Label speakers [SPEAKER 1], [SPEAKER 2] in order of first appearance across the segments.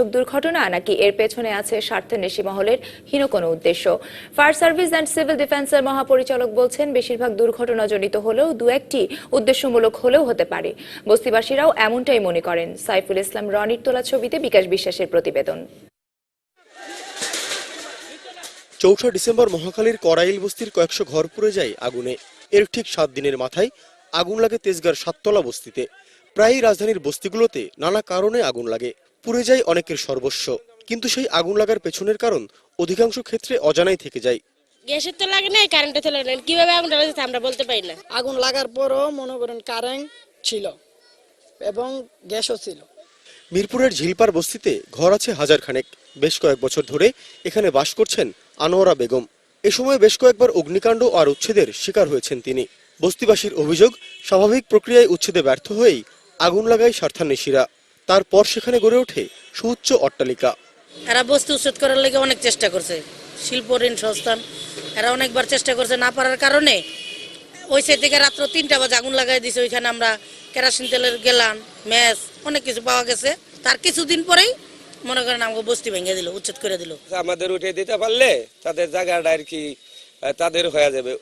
[SPEAKER 1] নাশক দুর্ঘটনা নাকি এর পেছনে আছে স্বার্থন্বেষী মহলের হীন কোনো উদ্দেশ্য? ফায়ার সার্ভিস অ্যান্ড সিভিল ডিফেন্সের মহাপরিচালক বলছেন, বেশিরভাগ দুর্ঘটনাজনিত হলেও দু একটি উদ্দেশ্যমূলক হলেও হতে পারে। বস্তিবাসীরাও এমনটাই মনে করেন। সাইফুল ইসলাম, রনির তোলা ছবিতে বিকাশ বিশ্বাসের প্রতিবেদন।
[SPEAKER 2] চৌঠা ডিসেম্বর মহাকালীর করাইল বস্তির কয়েকশো ঘর পুড়ে যায় আগুনে। এর ঠিক সাত দিনের মাথায় আগুন লাগে তেজগার সাততলা বস্তিতে। প্রায়ই রাজধানীর বস্তিগুলোতে নানা কারণে আগুন লাগে। পুড়ে যায় অনেকের সর্বস্ব। কিন্তু সেই আগুন লাগার পেছনের কারণ অধিকাংশ ক্ষেত্রে অজানাই থেকে যায়।
[SPEAKER 3] গ্যাসের তো লাগে নাই কারেন্টের তো লাগে নাই। কীভাবে আগুনটা লাগছে আমরা বলতে পারি না।
[SPEAKER 4] আগুন লাগার পরও মনে করেন কারেন্ট ছিল এবং গ্যাসও ছিল।
[SPEAKER 2] মিরপুরের ঝিলপার বস্তিতে ঘর আছে হাজার খানেক বেশ কয়েক বছর ধরে এখানে বাস করছেন আনোয়ারা বেগম। এ সময় বেশ কয়েকবার অগ্নিকাণ্ড আর উচ্ছেদের শিকার হয়েছেন তিনি। বস্তিবাসীর অভিযোগ স্বাভাবিক প্রক্রিয়ায় উচ্ছেদে ব্যর্থ হয়েই আগুন লাগায় স্বার্থান্বেষীরা। তারপর সেখানে গড়ে ওঠে সুউচ্চ অট্টালিকা।
[SPEAKER 3] এরা বস্তু উচ্ছেদ করার লেগে অনেক চেষ্টা করছে। শিল্প ঋণ সংস্থান এরা অনেকবার চেষ্টা করছে না পারার কারণে। ওই সাইড থেকে রাত্র তিনটা বাজে আগুন লাগাই দিছে ওইখানে আমরা কেরাসিন তেলের গেলান ম্যাচ অনেক কিছু পাওয়া গেছে। তার কিছুদিন পরেই মনে করেন আমাকে বস্তি ভেঙে দিল উচ্ছেদ করে দিল।
[SPEAKER 5] আমাদের উঠে দিতে পারলে তাদের জায়গাটা আর কি তাদের হয়ে যাবে।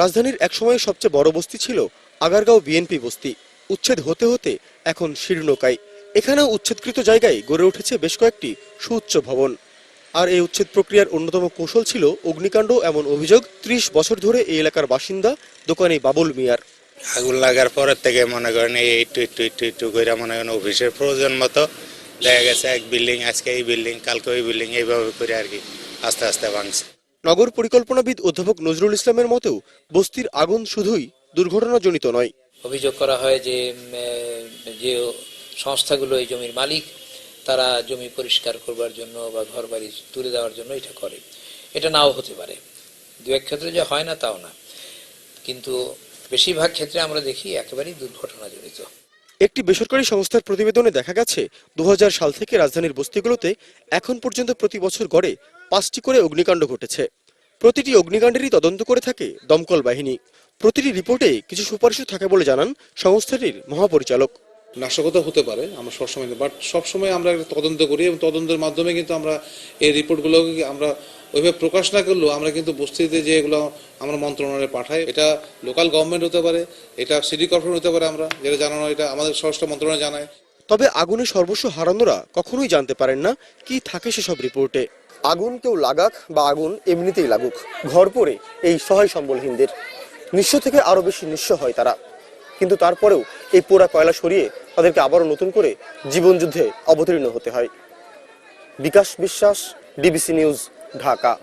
[SPEAKER 2] রাজধানীর একসময় সবচেয়ে বড় বস্তি ছিল আগারগাঁও বিএনপি বস্তি। উচ্ছেদ হতে হতে এখন শীর্ণকায়। এখানেও উচ্ছেদকৃত জায়গায় গড়ে উঠেছে বেশ কয়েকটি সুউচ্চ ভবন। আর এই উচ্ছেদ প্রক্রিয়ার অন্যতম কৌশল ছিল অগ্নিকাণ্ড এমন অভিযোগ ত্রিশ বছর ধরে এই এলাকার বাসিন্দা দোকানে বাবুল মিয়ার।
[SPEAKER 6] আগুন লাগার পরের থেকে মনে করেন এই একটু একটু একটু একটু করে মনে করেন অফিসের প্রয়োজন মতো দেখা গেছে এক বিল্ডিং আজকে এই বিল্ডিং কালকে ওই বিল্ডিং এইভাবে করে আর কি আস্তে আস্তে ভাঙছে।
[SPEAKER 2] নগর পরিকল্পনাবিদ অধ্যাপক নজরুল ইসলামের মতেও বস্তির আগুন শুধুই দুর্ঘটনাজনিত নয়
[SPEAKER 7] অভিযোগ করা হয় যে যে সংস্থাগুলো এই জমির মালিক, তারা জমি পরিষ্কার করবার জন্য বা ঘর বাড়ি তুলে দেওয়ার জন্য এটা করে। এটা নাও হতে পারে। দু এক ক্ষেত্রে যে হয় না, তাও না। কিন্তু বেশিরভাগ ক্ষেত্রে আমরা দেখি একেবারেই দুর্ঘটনা দুর্ঘটনাজনিত।
[SPEAKER 2] একটি বেসরকারি সংস্থার প্রতিবেদনে দেখা গেছে দু হাজার সাল থেকে রাজধানীর বস্তিগুলোতে এখন পর্যন্ত প্রতি বছর গড়ে পাঁচটি করে অগ্নিকাণ্ড ঘটেছে। প্রতিটি অগ্নিকাণ্ডেরই তদন্ত করে থাকে দমকল বাহিনী। প্রতিটি রিপোর্টে কিছু সুপারিশও থাকে বলে জানান সংস্থাটির মহাপরিচালক।
[SPEAKER 8] নাশকতা হতে পারে আমরা সবসময় বাট সবসময় আমরা একটা তদন্ত করি এবং তদন্তের মাধ্যমে কিন্তু আমরা এই রিপোর্টগুলোকে আমরা ওইভাবে প্রকাশ না করলেও আমরা কিন্তু বস্তিতে যে এগুলো আমরা মন্ত্রণালয়ে পাঠাই। এটা লোকাল গভর্নমেন্ট হতে পারে এটা সিটি কর্পোরেশন হতে পারে আমরা যেটা জানানো এটা আমাদের স্বরাষ্ট্র মন্ত্রণালয় জানায়।
[SPEAKER 2] তবে আগুনে সর্বস্ব হারানোরা কখনোই জানতে পারেন না কি থাকে সেসব রিপোর্টে। আগুন কেউ লাগাক বা আগুন এমনিতেই লাগুক ঘর পড়ে এই সহায় সম্বলহীনদের। নিঃস্ব থেকে আরও বেশি নিঃস্ব হয় তারা। কিন্তু তারপরেও এই পোড়া কয়লা সরিয়ে তাদেরকে আবারও নতুন করে জীবনযুদ্ধে অবতীর্ণ হতে হয়। বিকাশ বিশ্বাস, ডিবিসি নিউজ, ঢাকা।